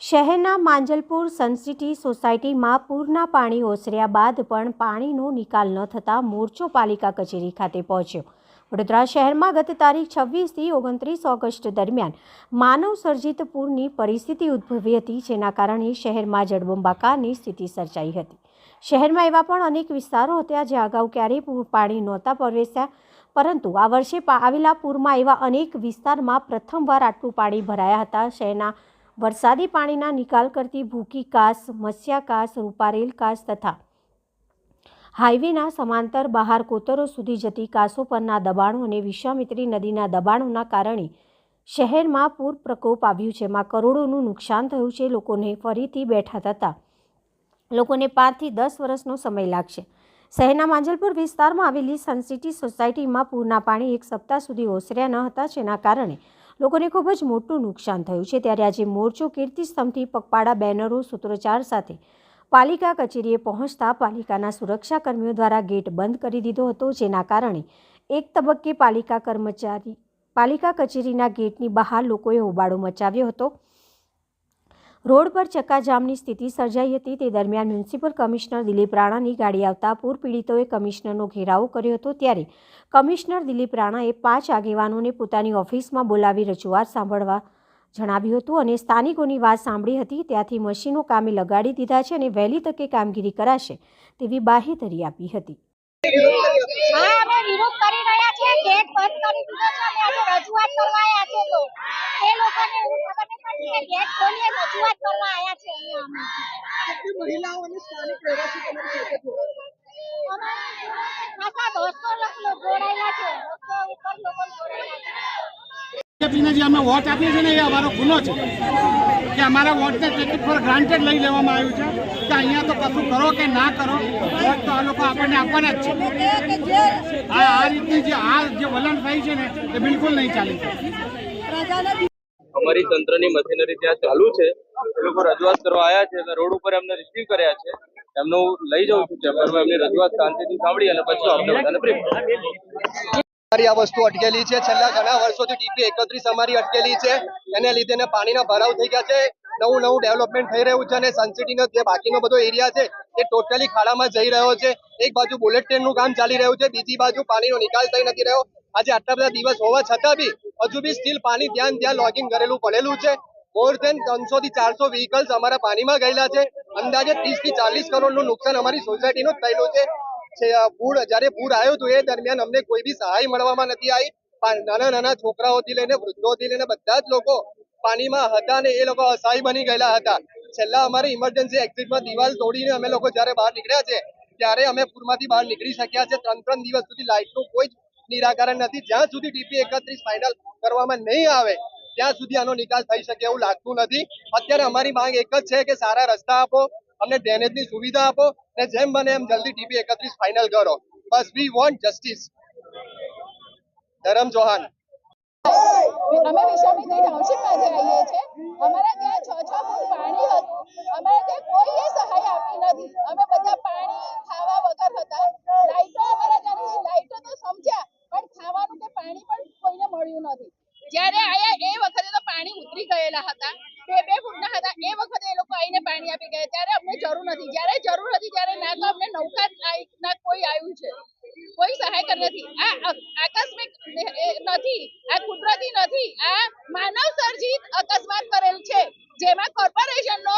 શહેરના માંજલપુર સનસિટી સોસાયટીમાં પૂરના પાણી ઓસર્યા બાદ પણ પાણીનો નિકાલ ન થતાં મોરચો પાલિકા કચેરી ખાતે પહોંચ્યો. વડોદરા શહેરમાં ગત તારીખ છવ્વીસથી ઓગણત્રીસ ઓગસ્ટ દરમિયાન માનવ સર્જિત પૂરની પરિસ્થિતિ ઉદ્ભવી હતી, જેના કારણે શહેરમાં જળબંબાકારની સ્થિતિ સર્જાઈ હતી. શહેરમાં એવા પણ અનેક વિસ્તારો હતા જે અગાઉ ક્યારેય પૂર પાણી નહોતા પ્રવેશ્યા, પરંતુ આ વર્ષે આવેલા પૂરમાં એવા અનેક વિસ્તારમાં પ્રથમવાર આટલું પાણી ભરાયા હતા. શહેરના વરસાદી પાણીના નિકાલ કરતી ભૂકી કાસ મત્સ્યા કાસ, રૂપારેલ કાસ તથા હાઈવેના સમાંતર બહાર કોતરો સુધી જતી કાસો પરના દબાણો અને વિશ્વામિત્રી નદીના દબાણોના કારણે શહેરમાં પૂર પ્રકોપ આવ્યું છે જેમાં કરોડોનું નુકસાન થયું છે. લોકોને ફરીથી બેઠા થતાં લોકોને પાંચથી દસ વર્ષનો સમય લાગશે. શહેરના માંજલપુર વિસ્તારમાં આવેલી સનસિટી સોસાયટીમાં પૂરના પાણી એક સપ્તાહ સુધી ઓસર્યા ન હતા, જેના કારણે લોકોને ખૂબ જ મોટું નુકસાન થયું છે. ત્યારે આજે મોરચો કીર્તિ સ્તંભથી પગપાળા બેનરો સૂત્રોચ્ચાર સાથે પાલિકા કચેરીએ પહોંચતા પાલિકાના સુરક્ષાકર્મીઓ દ્વારા ગેટ બંધ કરી દીધો હતો, જેના કારણે એક તબક્કે પાલિકા કર્મચારી, પાલિકા કચેરીના ગેટની બહાર લોકોએ હોબાળો મચાવ્યો હતો. રોડ પર ચક્કાજામની સ્થિતિ સર્જાઈ હતી. તે દરમિયાન મ્યુનિસિપલ કમિશનર દિલીપ રાણાની ગાડી આવતા પૂર પીડિતોએ કમિશનરનો ઘેરાવો કર્યો હતો. ત્યારે કમિશનર દિલીપ રાણાએ પાંચ આગેવાનોને પોતાની ઓફિસમાં બોલાવી રજૂઆત સાંભળવા જણાવ્યું હતું અને સ્થાનિકોની વાત સાંભળી હતી. ત્યાંથી મશીનો કામે લગાડી દીધા છે અને વહેલી તકે કામગીરી કરાશે તેવી બાહેધરી આપી હતી. હા અમે વિરોધ કરી રહ્યા છીએ ગેટ બંધ કરી દીધો છે આજે રજૂઆત કરવા આવ્યા છે તો. એ લોકોને એવું ખબર નહીં પડતી કે ગેટ ખોલીએ રજૂઆત કરવા આવ્યા છે અહીંયા અમે. મહિલાઓ અને સ્થાનિક રહેવાસી તમારી સાથે જોડાયા? દોસ્તો લોકો જોડાયેલા છે દોસ્તો ઉપર લોકો જોડાયેલા છે. બીજેપીને જે અમે વોટ આપીએ છીએ ને એ અમારો ગુનો છે. કે અમારા વોટને ટિકિટ પર ગ્રાન્ટેડ લઈ લેવામાં આવ્યું છે કે અહીંયા તો કશું કરો કે ના કરો વોટ તો આ લોકો આપણને આપવાના જ છે. આ આ રીતની જે આ જે વલણ થઈ છે ને એ બિલકુલ નહીં ચાલી અમારી તંત્રની મશીનરી ત્યાં ચાલુ છે. એ લોકો રજૂઆત કરવા આવ્યા છે અને રોડ ઉપર એમને રિસીવ કર્યા છે. એમનું લઈ જાઉં છું ચેમ્બરમાં એમની રજૂઆત શાંતિથી સાંભળી અને પછી અમને બધાને બ્રીફ અમારી આ વસ્તુ અટકેલી છે. છેલ્લા ઘણા વર્ષોથી ટીપી એકત્રીસ અમારી અટકેલી છે. એને લીધે પાણીના ભરાવ થઈ ગયા છે. નવું નવું ડેવલપમેન્ટ થઈ રહ્યું છે અને સનસિટીનો જે બાકીનો બધો એરિયા છે, એ ટોટલી ખાડામાં જઈ રહ્યો છે. એક બાજુ બુલેટ ટ્રેનનું કામ ચાલી રહ્યું છે. બીજી બાજુ પાણીનો નિકાલ થઈ નથી રહ્યો. આજે આટલા બધા દિવસ હોવા છતાં બી હજુ બી સ્ટીલ પાણી ત્યાં ને ત્યાં લોગિંગ કરેલું, પડેલું છે. મોર દેન ત્રણસો થી ચારસો વ્હીકલ્સ અમારા પાણીમાં ગયેલા છે. અંદાજે ત્રીસથી ચાલીસ કરોડનું નુકસાન અમારી સોસાયટીનું જ થયેલું છે. પૂર જ્યારે પૂર આવ્યું હતું એ દરમિયાન અમને કોઈ બી સહાય મળવામાં નથી આવી. નાના નાના છોકરાઓથી લઈને, વૃદ્ધોથી લઈને બધા જ લોકો પાણીમાં હતા ને એ લોકો અસહાય બની ગયેલા હતા. છેલ્લા અમારી ઇમરજન્સી એક્ઝિટમાં દિવાલ તોડીને અમે લોકો જ્યારે બહાર નીકળ્યા છે, ત્યારે અમે પૂરમાંથી બહાર નીકળી શક્યા છે. ત્રણ ત્રણ દિવસ સુધી લાઇટનું કોઈ જ નિરાકરણ નથી. જ્યાં સુધી ડીપી એકત્રીસ ફાઇનલ કરવામાં નહીં આવે, ત્યાં સુધી આનો નિકાલ થઈ શકે એવું લાગતું નથી. અત્યારે અમારી માંગ એક જ છે કે સારા રસ્તા આપો અમને ડ્રેનેજની સુવિધા આપો અને જેમ બને એમ જલ્દી ટીપી એકત્રીસ ફાઇનલ કરો. બસ વી વોન્ટ જસ્ટિસ ધરમ જોહાન અમે વિશ્વામિત્રી ટાઉનશીપમાંથી આવીએ છીએ. અમારા ત્યાં છ છ ફૂટ પાણી હતું અમારે ત્યાં કોઈએ સહાય આપી નથી અમે બધા પાણી ખાવા વગર હતા લાઈટો અમારા ત્યાંની લાઈટો તો સમજ્યા પણ ખાવાનું કે પાણી પણ કોઈને મળ્યું નથી જ્યારે આયા એ વખતે તો પાણી ઉતરી ગયેલા હતા બે બે ફૂટના હતા એ વખતે એ લોકો આવીને પાણી આપી ગયા. ત્યારે અમને જરૂર નથી. જ્યારે જરૂર હતી ત્યારે ના તો અમને નૌકા ના કોઈ આવ્યું છે. કોઈ સહાય કરી નથી. આ આકસ્મિક નથી. આ કુદરતી નથી. આ માનવ સર્જિત અકસ્માત કરેલ છે. જેમાં કોર્પોરેશનનો